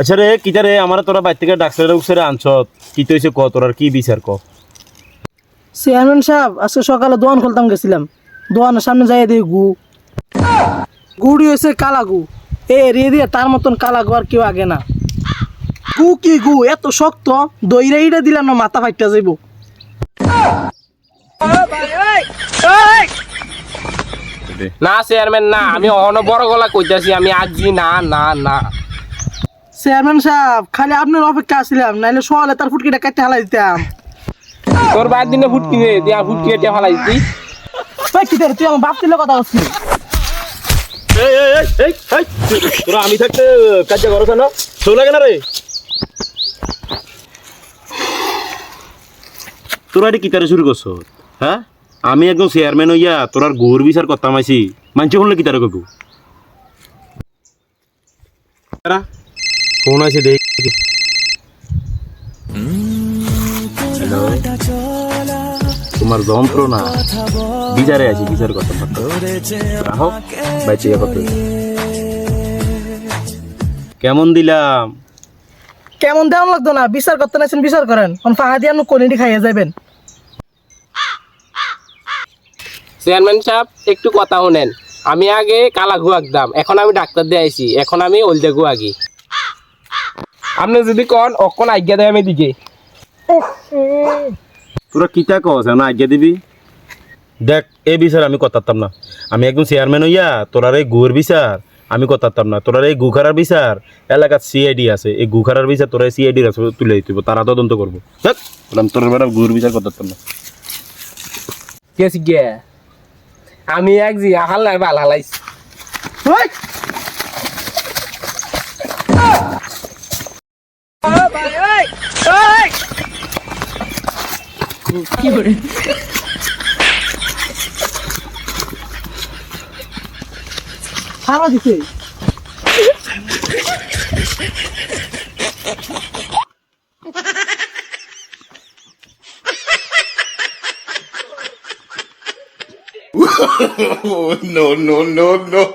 আচ্ছা রে কিটা রে? আমার তোরা বাইর থেকে ডাক্তারের উৎসরে আনছ কি তো হয়েছে ক? তোরার কি বিচার ক? চেয়ারম্যান সাহেব আজকে সকালে দোয়ান খুলতাম গেছিলাম। দোয়ানের সামনে যাই দেখি গু। গুড়ি হয়েছে কালা গু। এ এরিয়ে দিয়ে তার মতন কালা গু আর কেউ আগে না। গু কি গু? এত শক্ত দইরা ইটা দিলাম না মাথা ফাইটা যাইব। না চেয়ারম্যান না আমি অহনো বড় গলা কইতাছি আমি আজি না না না। চেয়ারম্যান সাহেব খালি আপনার অপেক্ষা আসছিলাম নাইলে সকালে তার ফুটকিটা কাটতে হালাই দিতাম। তোর বাদ দিনে ফুটকি দে দিয়া ফুটকি এটা ফালাই দিতি। ওই কি রে, তুই আমার বাপ তুলে কথা বলছিস? এই এই এই এই এই তোরা আমি থাকতে কাজ করছ না শো লাগে না রে? তোরা এটি কিতারে শুরু করছ? হ্যাঁ? আমি একদম চেয়ারম্যান হইয়া তোরার গোর বিচার করতাম আইছি। মানছি শুনলে কিতারে কইব? ফোন আছে দেখ। তোমার যন্ত্রণা বিচারে আছি বিচার করতাম রাহো বাইচে কত কেমন দিলাম? কেমন দেওয়ান লাগতো না? বিচার করতে নাইছেন বিচার করেন। কোন ফাহাদিয়ানো কলিটি খাইয়ে যাবেন চেয়ারম্যান সাহেব একটু কথা শুনেন। আমি আগে কালা গু আঁকতাম এখন আমি ডাক্তার দিয়ে আইছি এখন আমি ওলদে গু আগি আপনি যদি কন অকন আজ্ঞা দেয় আমি দিকে তোরা কিতা কস না আজ্ঞা দিবি? দেখ এই বিচার আমি কথাতাম না। আমি একদম চেয়ারম্যান হইয়া তোরার এই গুর বিচার আমি কথাতাম না। তোরার এই গুখারার বিচার এলাকার সিআইডি আছে। এই গুখারার বিচার তোরা সিআইডি আছে তুলে দিতে হইব, তারা তদন্ত করব। দেখ। বললাম তোর বেড়া গুর বিচার কথাতাম না। গেছি গে আমি এক জি হাল্লাই ভালো হালাইছি। 비올. 사라지지. no, no, no, no.